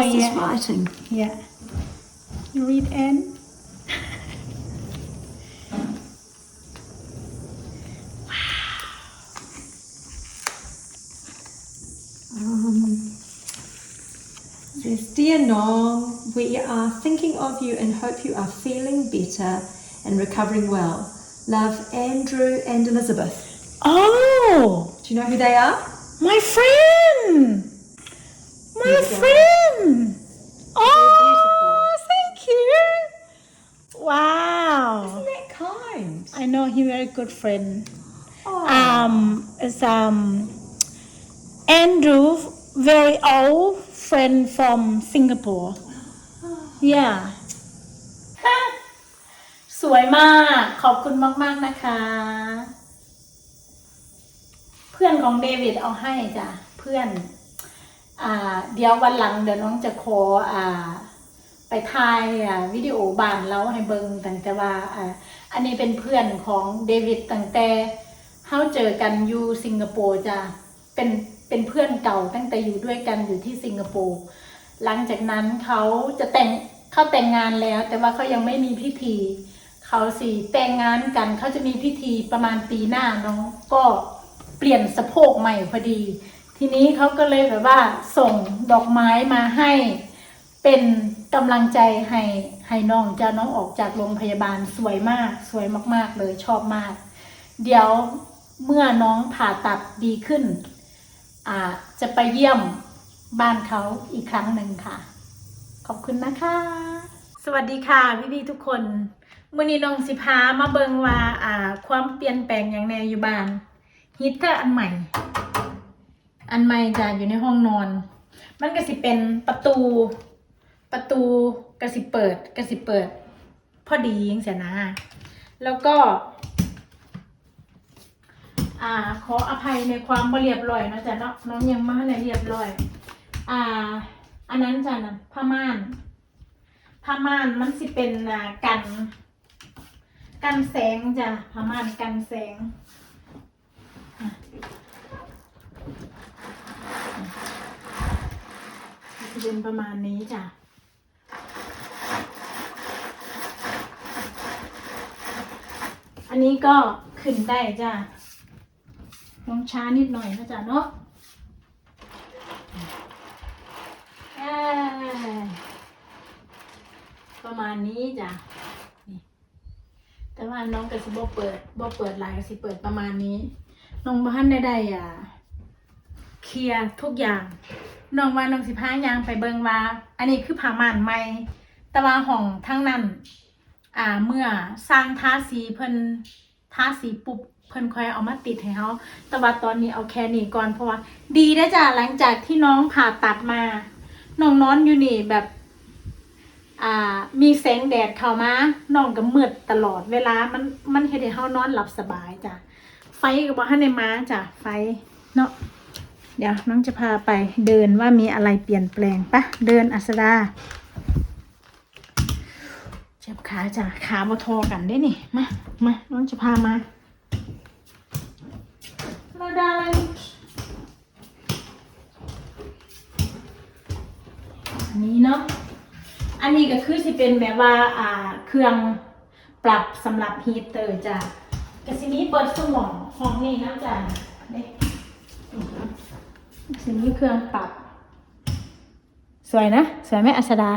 How's this yeah. writing? Yeah. You read N? Um, says, Dear Nong, we are thinking of you and hope you are feeling better and recovering well. Love, Andrew and Elizabeth. Oh, Do you know who they are? my friend! My Here you go. friend! Oh, thank you! Wow. Isn't that kind? I know he very good friend. Oh, Um, is um Andrew, very old friend from Singapore. Yeah. สวยมาก ขอบคุณมาก ๆ นะคะ เพื่อนของเดวิดเอาให้จ้ะ เพื่อนอ่า เดี๋ยววันหลังเดี๋ยวน้องจะขออ่าไปถ่ายวิดีโอบานแล้วให้เบิงตั้งแต่ว่าอันนี้เป็นเพื่อนของเดวิดตั้งแต่เขาเจอกันอยู่สิงคโปร์จ้ะเป็นเป็นเพื่อนเก่าตั้งแต่อยู่ด้วยกันอยู่ที่สิงคโปร์หลังจากนั้นเขาจะแต่งเขาแต่งงานแล้ว แต่ว่าเขายังไม่มีพิธีเขาสิแต่งงานกันเขาจะมีพิธีประมาณปีหน้าน้องก็เปลี่ยนสะโพกใหม่พอดี ทีนี้เขาก็เลยแบบว่าส่งดอกไม้มาให้เป็นกำลังใจให้ให้น้องจะน้องออกจากโรงพยาบาลสวยมาก สวยมาก ๆ เลยชอบมาก เดี๋ยวเมื่อน้องผ่าตัดดีขึ้นอ่าจะไปเยี่ยมบ้านเขาอีกครั้งหนึ่งค่ะ ขอบคุณนะคะ สวัสดีค่ะพี่ๆทุกคนมื่อนี้น้องสิพามาเบิงว่าอ่า ความเปลี่ยนแปลงอย่างแนอยู่บ้านฮีตเตอร์อันใหม่ อันใหม่จะอยู่ในห้องนอน มันก็สิเป็นประตู ประตูกระสิเปิดกระสิเปิด พอดียังเสียนะ แล้วก็ อ่า ขออภัยในความบ่เรียบร้อยนะจ๊ะเนาะน้องยังม่ได้เรียบร้อย อ่า อันนั้นจ้ะนะผ้าม่านผ้าม่านมันสิเป็นอ่ากัน กันแสงจ้ะผ้าม่านกันแสงอะจะ เป็นประมาณนี้จ้ะอันนี้ก็ขึ้นได้จ้ะลงช้านิดหน่อยนะจ๊ะเนาะประมาณนี้จ้ะแต่ว่าน้องกระสิบเปิดบ่เปิดลายกระสิเปิดประมาณนี้น้องบ้านได้ได้อะ เคลียร์ทุกอย่าง น้องว่าน้องสิพายางไปเบิงว่า อันนี้คือผ้าม่านใหม่แต่ว่าห้องทั้งนั้นอ่าเมื่อสร้างทาสีเพิ่นทาสีปุ๊บเพิ่นคอยเอามาติดให้เขาแต่ว่าตอนนี้เอาแค่นี้ก่อนเพราะว่า ดีได้จ้ะหลังจากที่น้องผ่าตัดมาน้องนอนอยู่นี่แบบ อ่า มีแสงแดดเข้ามาน้องก็มืดตลอดเวลามันมันเฮ็ดให้เฮานอนหลับสบายจ้ะไฟก็บ่ทันได้มาจ้ะไฟเนาะ เดี๋ยวน้องจะพาไปเดินว่ามีอะไรเปลี่ยนแปลงปะเดินอัสดาเจ็บขาจ้ะขาบทอกันได้นี่มามาน้องจะพามาเราได้อันนี้เนาะอันนี้ก็คือสิเป็นแบบว่าอ่าเครื่องปรับสำหรับฮีเตอร์จ้ะกสินี้เปิดสมองห้องนี้นะจ้ะนี่ สินี้เครื่องปรับ สวยนะ สวยไหมอัสดา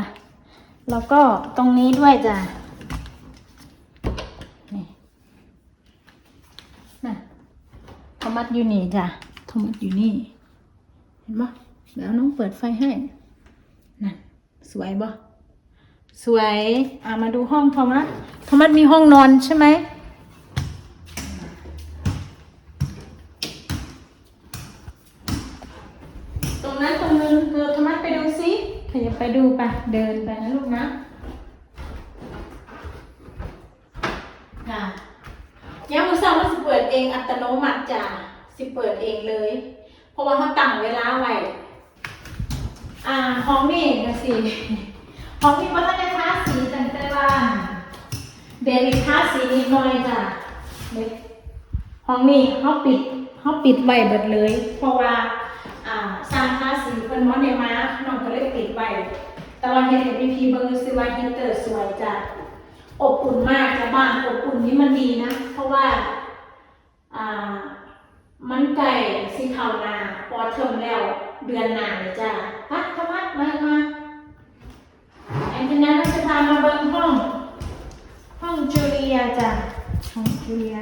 แล้วก็ตรงนี้ด้วยจ้ะนี่น่ะโทมัสอยู่นี่จ้ะโทมัสอยู่นี่ เห็นปะเดี๋ยวน้องเปิดไฟให้นั่นสวยปะสวย อะมาดูห้องโทมัสโทมัสมีห้องนอนใช่ไหม ตรงนั้นตรงนึงเธอโทมัสไปดูสิขยับ ไปเดินไปนะลูกนะค่ะยามมือสองมันสิเปิดเองอัตโนมัติจ้ะสิเปิดเองเลย เพราะว่าเขาตั้งเวลาไว้อ่าห้องนี่ก็สิห้องนี้ว่าถ้าได้ทาสีตั้งแต่ว่าเดวิทาสีนิดหน่อยจ้ะเด็กห้องนี้เขาปิดเขาปิดไว้เบิดเลย เพราะว่าอ่าสร้างทาสีพอพิ่นมอนเนมาน้องก็เลยปิดไว้ แต่ว่าเห็นเห็นพีพีเบิ่งซื้อว่าฮีเตอร์สวยจ้ะอบอุ่นมากจ้ะบ้านอบอุ่นนี่มันดีนะ เพราะว่าอ่ามันไก่สีขาวนาพอเทอมแล้วเดือนหน้าเลยจ้ะปัดขมัดมามาอันนี้เราจะพามาเบิ่งห้อง ห้องจูเลียจ้ะห้องจูเลีย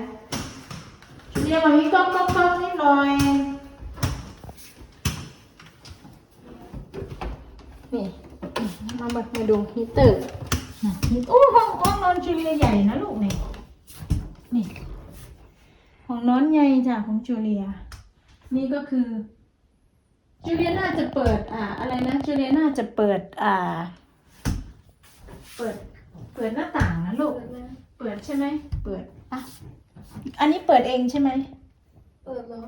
จูเลียมามีก๊อกก๊อกก๊อกนิดหน่อย นี่ มาเบิกมาดูฮีเตอร์อะฮีโอ้ห้องห้องนอนจูเลียใหญ่นะลูกนี่นี่ห้องนอนใหญ่จ้ะของจูเลีย นี่ก็คือจูเลียน่าจะเปิด อ่า อะไรนะจูเลียน่าจะเปิด อ่า เปิด เปิดหน้าต่างนะลูก เปิดใช่ไหม เปิดอะอันนี้เปิดเองใช่ไหม เปิดแล้ว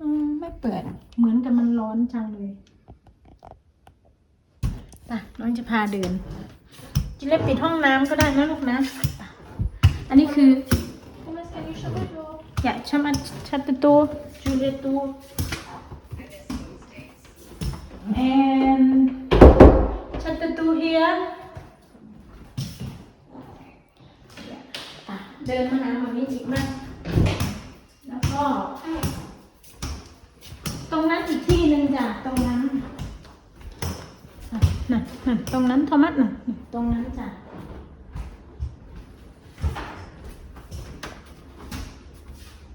อืมไม่เปิด เหมือนกับมันร้อนจังเลย อะน้องจะพาเดิน จิเล็บปิดห้องน้ำก็ได้นะลูกนะอะอันนี้คือ Thomas, can you shut the door? อย่าชัดชัดตัวจูเลียตัว and ชัดตัว here อะเดินมาหามามีอีกมั้ยแล้วก็ ตรงนั้นอีกที่หนึ่งจ้ะ ตรงนั้นอะนั่น นั่นตรงนั้นโทมัสน่ะนี่ตรงนั้นจ้ะ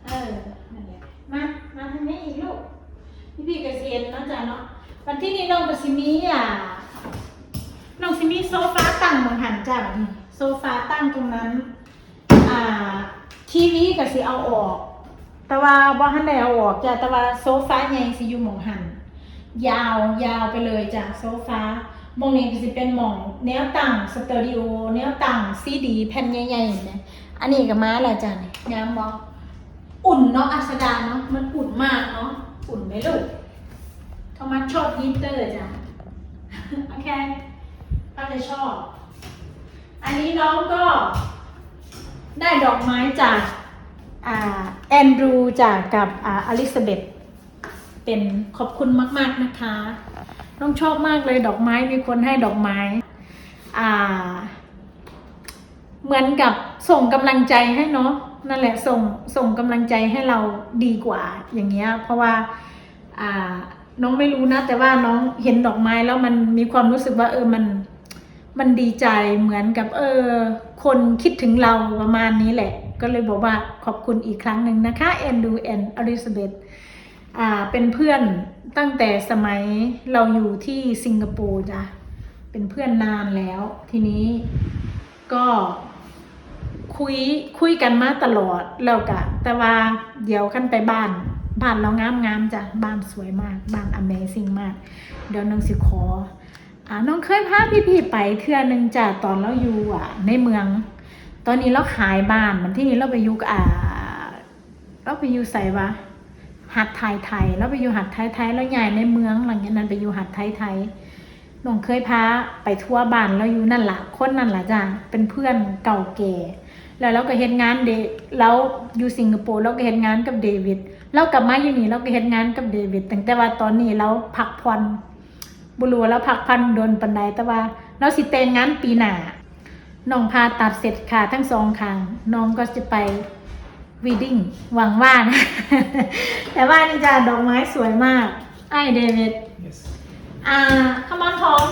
เออนั่นแหละมามาทางนี้อีกลูกพี่พี่เกษียณเนาะจ้ะเนาะวันที่นี้น้องกับซิมีอะน้องซิมีโซฟาตั้งบนหันจ้ะแบบนี้โซฟาตั้งตรงนั้น อ่าทีวีก็สิเอาออก แต่ว่าบ่ทันได้เอาออกจ้ะแต่ว่าโซฟาใหญ่สิอยู่หมองหันยาวยาวไปเลยจ้ะโซฟาห มองนี้ก็สิเป็นหมองแนวตั้งสเตอริโอแนวตั้งซีดี แผ่นใหญ่ๆเห็นไหมอันนี้ก็มาแล้วจ้ะนี่งามบ่อุ่นเนาะอัสดาเนาะมันอุ่นมากเนาะอุ่นไหมลูกโทมัสชอบฮีเตอร์จ้ะโอเคป้าจะชอบ อันนี้น้องก็ได้ดอกไม้จากแอนดรูจากกับอ่าอลิซาเบธเป็นขอบคุณมาก ๆ นะคะ น้องชอบมากเลยดอกไม้มีคนให้ดอกไม้ อ่า เหมือนกับส่งกำลังใจให้เนาะนั่นแหละส่งส่งกำลังใจให้เราดีกว่าอย่างเงี้ย เพราะว่าอ่าน้องไม่รู้นะ แต่ว่าน้องเห็นดอกไม้แล้วมันมีความรู้สึกว่า เออมันมันดีใจเหมือนกับ เออ คนคิดถึงเราประมาณนี้แหละ ก็เลยบอกว่าขอบคุณอีกครั้งหนึ่งนะคะแอนดูแอนอลิซาเบธ อ่าเป็นเพื่อนตั้งแต่สมัยเราอยู่ที่สิงคโปร์จ้ะเป็นเพื่อนนานแล้ว ทีนี้ก็คุยคุยกันมาตลอดแล้วกะ แต่ว่าเดี๋ยวขั้นไปบ้าน บ้านเรางามงามจ้ะบ้านสวยมาก บ้าน Amazing มาก เดี๋ยวน้องสิขออ่าน้องเคยพาพี่ๆไปเทื่อนึงจ้ะตอนเราอยู่อะ ในเมือง ตอนนี้เราขายบ้านมันที่นี้เราไปอยู่กับอ่าเราไปอยู่ใส่วะ หัดไทยไทยเราไปอยู่หัดไทยไทยแล้วใหญ่ในเมืองหลังจากนั้นไปอยู่หัดไทยไทยน้องเคยพาไปทั่วบ้านเราอยู่นั่นละคนนั่นละจ้ะเป็นเพื่อนเก่าแก่ แล้วเราก็เฮ็ดงานเดแล้วอยู่สิงคโปร์เราก็เฮ็ดงานกับเดวิดเรากลับมาอยู่นี่เราก็เฮ็ดงานกับเดวิดตั้งแต่ว่าตอนนี้เราพักผ่อนบ่รู้ว่าเราพักผ่อนโดนปานใดแต่ว่าเราสิแต่งงานปีหน้าน้องพาตัดเสร็จค่ะทั้งสองข้างน้องก็จะไป วีดิ้งหวังว่านะ แต่ว่านี่จ้ะดอกไม้สวยมากไอ้เดวิด Yes. อ่าขมอนทอง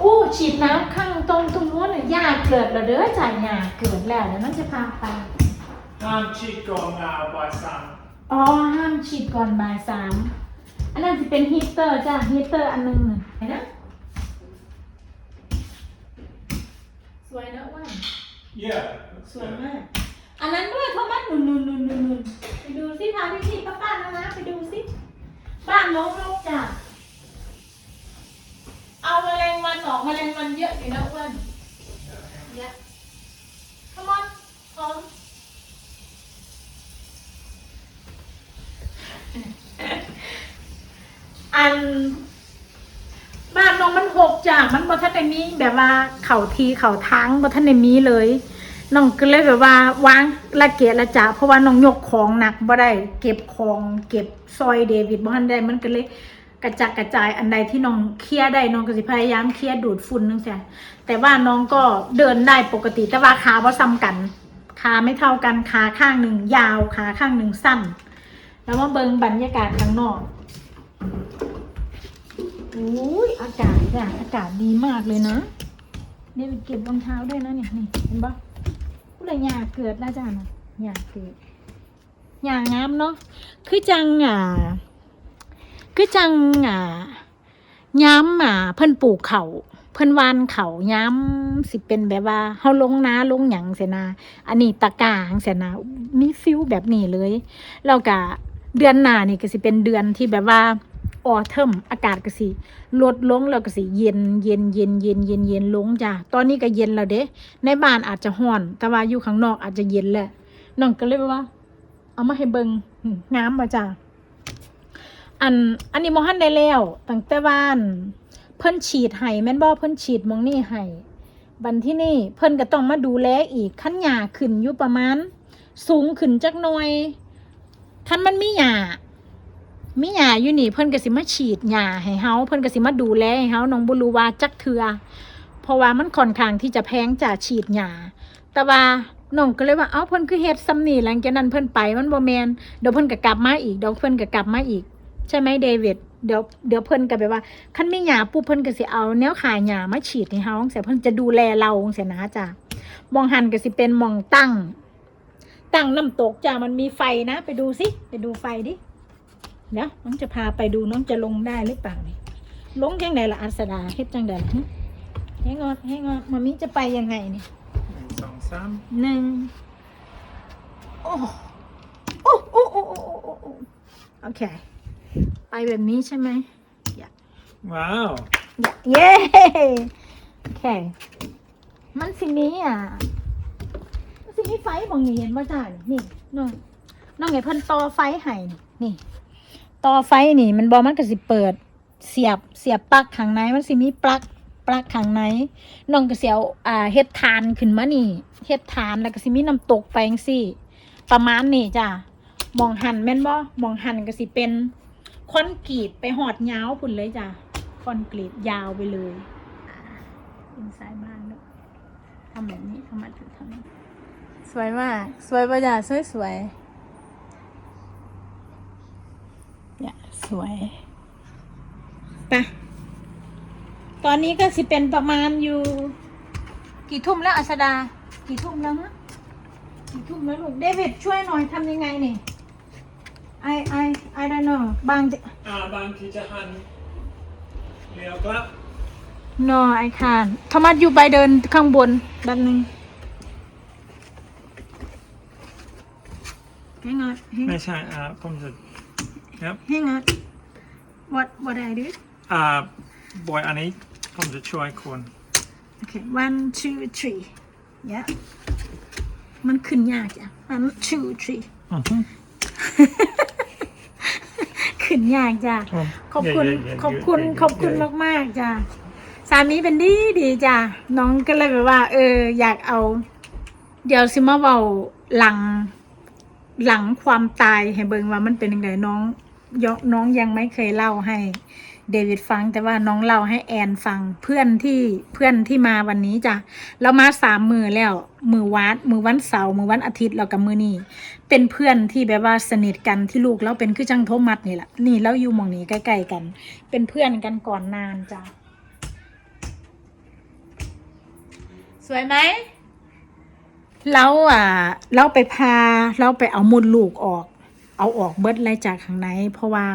อู้ฉีดน้ำข้างตรงตรงนู้นน่ะหญ้าเกิดแล้วเด้อจ่ายหญ้าเกิดแล้วเดี๋ยวน้องจะพาไป Can't cheat gone now by Sam. อ๋อห้ามฉีดก่อนบ่ายสามอันนั้นจะเป็นฮีตเตอร์จ้ะฮีตเตอร์อันหนึงน่ะเห็นนะสวยนะอ้ว่า Yeah. สวยมาก อันนั้นด้วยโทมัสนุ่นนุ่นนุ่นนุ่นนุ่นไปดูสิพาพี่พี่ป้าป้านะนะไปดูสิ บ้านน้องลูกจ้ะเอาแมลงวันออกแมลงวันเยอะอยู่นะอ้วนเยอะ come on พร้อมอัน บ้านน้องมันหกจ้ะมันบ่ทันได้มีแบบว่าเข่าทีเข่าทางบ่ทันได้มีเลยน้องก็เลยแบบว่าวางละเกียดละจ่าเพราะว่าน้องยกของหนักบ่ได้เก็บของเก็บซอยเดวิดบ่ทันได้มันก็เลยกระจัดกระจายอันใดที่น้องเคลียร์ได้น้องก็สิพยายามเคลียร์ดูดฝุ่นนึงจ้ะแต่ว่าน้องก็เดินได้ปกติแต่ว่าขาบ่ซ้ำกันขาไม่เท่ากันขาข้างหนึ่งยาวขาข้างหนึ่งสั้น แล้วมาเบิ่งบรรยากาศข้างนอก อ้ยอากาศจ้ะอากาศดีมากเลยนะเดวิดเก็บรองเท้าด้วยนะเนี่ยนี่เห็นปะผู้ใดอยาเกิดนะจ้านะอยาเกิดอยากงามเนาะคือจังอ่าคือจังอ่าย้ำอ่าเพิ่นปลูกเขาเพิ่นวานเขาย้ำสิเป็นแบบว่าเฮาลงนาลงหยังเสนา อันนี้ตะกางเสนามีฟิลแบบนี้เลยแล้วก็เดือนหน้านี่ก็สิเป็นเดือนที่แบบว่า ออเทมอากาศก็สิลดลงแล้วก็สิเย็นเย็นเย็นเย็นเย็นเย็นลงจ้ะตอนนี้ก็เย็นแล้วเด้ ในบ้านอาจจะห้อน แต่ว่าอยู่ข้างนอกอาจจะเย็นแหละน้องก็เลยว่า เอามาให้เบิงงามมาจ้ะอันอันนี้มอหันได้แล้วตั้งแต่บ้าน เพิ่นฉีดให้แม่นบ่เพิ่นฉีดมองนี่ให้บันที่นี่เพิ่นก็ต้องมาดูแลอีกขั้นหญ้าขึ้นอยู่ประมาณ สูงขึ้นจักหน่อยคันมันมีหญ้า มีหญ้าอยู่นี่เพิ่นก็สิมาฉีดหญ้าให้เฮาเพิ่นก็สิมาดูแลให้เฮาน้องบ่รู้ว่าจักเทือเพราะว่ามันค่อนข้างที่จะแพงจาฉีดหญ้าแต่ว่าน้องก็เลยว่าเอ้าเพิ่นคือเฮ็ดซ้ำนี่หลังจากนั้นเพิ่นไปมันบ่แมนเดี๋ยวเพิ่นก็กลับมาอีกเดี๋ยวเพิ่นก็กลับมาอีก ใช่ไหมเดวิดเดี๋ยวเดี๋ยวเพิ่นก็แบบว่าคันมีหญ้าปุ๊บเพิ่นก็สิเอาแนวขายหญ้ามาฉีดให้เฮาจั่งซี้เพิ่นจะดูแลเราจังซี้นะจ้ะมองหันก็สิเป็นมองตั้ง ตั้งน้ำตกจ้ะมันมีไฟนะ ไปดูสิไปดูไฟดิ เดี๋ยวน้องจะพาไปดูน้องจะลงได้หรือเปล่านี่ลงยังไงล่ะอัสดาเฮ็ดจังไดล่ะฮะให้งอให้งอมามิจะไปยังไงเนี่ยสองสามหนึ่งโอ้โอ้โอ้โอ้โอ้โอ้โอเค ไปแบบนี้ใช่ไหมอย่าว้าวอย่าเย้โอเค มันสิ่งนี้อะสิ่งนี้ไฟบางอย่างเห็นว่าจ้านี่น้องน้องไงเพิ่นต่อไฟให้นี่ ต่อไฟนี่ มันบอมันก็สิเปิด เสียบเสียบปลั๊กข้างในมันสิมีปลั๊กปลั๊กข้างในน้องก็สิเอาอ่าเฮ็ดทานขึ้นมานี่เฮ็ดทานแล้วก็สิมีน้ำตกไปจังซี่ ประมาณนี้จ้ะมองหันแม่นบ่มองหันก็สิเป็นคอนกรีตไปหอดยาวพุ่นเลยจ้ะคอนกรีตยาวไปเลยอ่าอินไซด์บ้านด้วยทำแบบนี้ทำมาถึงทำนี้สวยมาก สวยป่ะจ้ะสวยสวย เนี่ยสวยไปะตอนนี้ก็สิเป็นประมาณอยู่ กี่ทุ่มแล้วอัสดา กี่ทุ่มแล้วฮะกี่ทุ่มแล้วลูกเดวิดช่วยหน่อยทำยังไงนี่ I I I don't know บางจะ อ่าบางทีจะหันเลี้ยวกลับ no I can't โทมัสอยู่ไปเดินข้างบนแป๊บนึง Hang on hang ไม่ใช่อ่าผมจะ ครับ hang on what what I do อ่าบอยอันนี้ผมจะช่วยคุณ okay one two three yeah มันขึ้นยากจ้ะ one two three อือฮึ ขึ้นยากจ้ะ อืมขอบคุณเย้ๆๆขอบคุณเย้ๆๆขอบคุณมากมากๆจ้ะสามีเป็นดีดีจ้ะน้องก็เลยแบบว่า เออ อยากเอา เดี๋ยวซิมาเบาหลัง หลังความตายให้เบิงว่ามันเป็นยังไงน้อง ยกน้องยังไม่เคยเล่าให้เดวิดฟังแต่ว่าน้องเล่าให้แอนฟังเพื่อนที่เพื่อนที่มาวันนี้จ้ะเรามาสามมือแล้ว มือวัดมือวันเสาร์มือวันอาทิตย์แล้วกับมือนี้เป็นเพื่อนที่แบบว่าสนิทกันที่ลูกเราเป็นคือจังโทมัดนี่แหละนี่เราอยู่มองนี้ใกล้ๆกัน เป็นเพื่อนกันก่อนนานจ้ะสวยไหมเราอะ เราไปพาเราไปเอามุดลูกออก เอาออกเบิดเลยจากข้างในเพราะว่า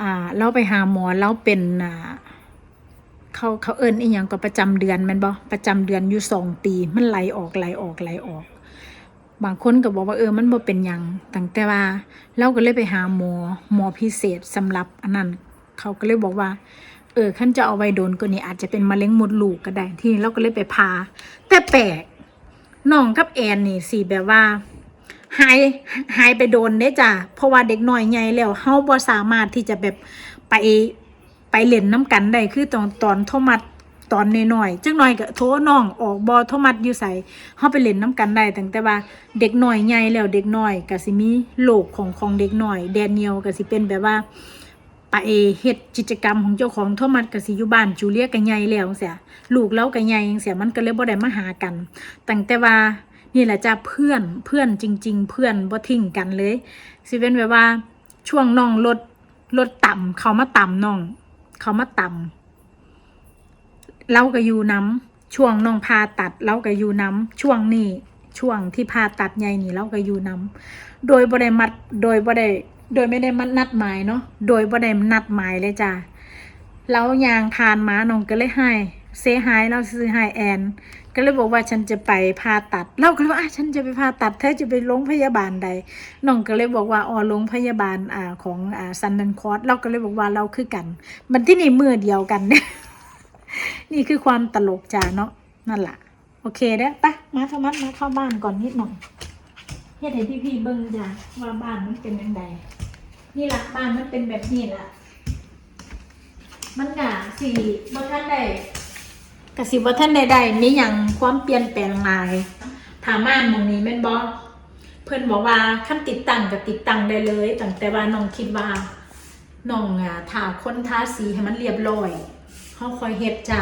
อ่า เราไปหาหมอเราเป็นอ่าเขาเขาเอิ้อีหยังก็ประจำเดือนมันบ่ประจำเดือนอยู่สองปี มันไหลออกไหลออกไหลออก บางคนก็บอกว่าเออมันบ่เป็นหยังตั้งแต่ว่า เราก็เลยไปหาหมอหมอพิเศษสำหรับอันนั้นเขาก็เลยบอกว่า เออขั้นจะเอาไว้โดนก็นี่อาจจะเป็นมะเร็งมดลูกก็ได้ที่เราก็เลยไปพาแต่แปลกน้องกับแอนนี่สิแบบว่า หายหายไปโดนได้จ้ะเพราะว่าเด็กน้อยใหญ่แล้วเฮาบ่สามารถที่จะแบบไปไปเล่นน้ำกันได้คือตอนตอนโทมัสตอนน้อยๆจักหน่อยก็โทรน้องออกบ่โทมัดอยู่ไสเฮาไปเล่นน้ำกันได้ตั้งแต่ว่าเด็กน้อยใหญ่แล้วเด็กน้อยก็สิมีโลกของของเด็กน้อยแดเนียลก็สิเป็นแบบว่าไปเฮ็ดกิจกรรมของเจ้าของโทมัสก็สิอยู่บ้านจูเลียก็ใหญ่แล้วจังซี่ลูกเราก็ใหญ่จังซี่มันก็เลยบ่ได้มาหากันตั้งแต่ว่า นี่แหละจ้ะเพื่อนเพื่อนจริง ๆ เพื่อนบ่ทิ้งกันเลยสิเป็นแบบว่าช่วงน้องลดลดต่ำเขามาต่ำน้อง เขามาต่ำเราก็อยู่น้ำช่วงน้องพาตัดเราก็อยู่น้ำช่วงนี้ช่วงที่พาตัดใหญ่นี่เราก็อยู่น้ำโดยบ่ได้มัดโดยบ่ได้โดยไม่ได้มัดนัดหมายเนาะโดยบ่ได้นัดหมายเลยจ้ะเรายางผ่านมาน้องก็เลยให้เซฮายเราซื้อให้แอน ก็เลยบอกว่าฉันจะไปผ่าตัด เราก็เลยว่าฉันจะไปผ่าตัดเธอจะไปโรงพยาบาลใดน้องก็เลยบอกว่าอ๋อโรงพยาบาลอ่าของอ่าซันนันคอร์สเราก็เลยบอกว่าเราคือกัน มันที่นี่มือเดียวกันเนี่ยนี่คือความตลกจ้าเนาะนั่นแหละโอเคเด้อไปมาธรรมัดมาเข้าบ้านก่อนนิดหน่อยเฮ็ดให้พี่ๆเบิ่งจ้าว่าบ้านมันเป็นยังไงนี่ละบ้านมันเป็นแบบนี้ละมันกะสี่บ่ทันได้ กสิบ่ท่านใดๆมีหยังความเปลี่ยนแปลงหลายถามม่านมองนี้แม่นบ่เพิ่อนบอกว่าคันติดตั้งก็ติดตั้งได้เลยตั้งแต่ว่าน้องคิดว่าน้องอะทาคนทาสีให้มันเรียบร้อยเฮาคอยเฮ็ดจ้า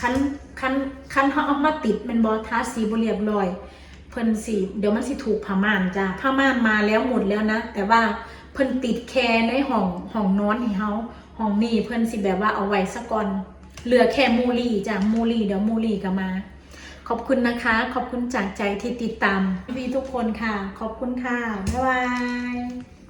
คันคันคันเฮาเอามาติดแม่นบ่ทาสีบ่เรียบร้อย เพิ่นสิเดี๋ยวมันสิถูกผ้าม่านจ้าผ้าม่านมาแล้วหมดแล้วนะ แต่ว่าเพิ่นติดแค่ในห้องห้องนอนให้เฮาห้องนี้เพิ่นสิแบบว่าเอาไว้ซะก่อน เหลือแค่มูลีจ้ะมูลีเดี๋ยวมูลีก็มา ขอบคุณนะคะ ขอบคุณจากใจที่ติดตามพี่ทุกคนค่ะ ขอบคุณค่ะ บ๊ายบาย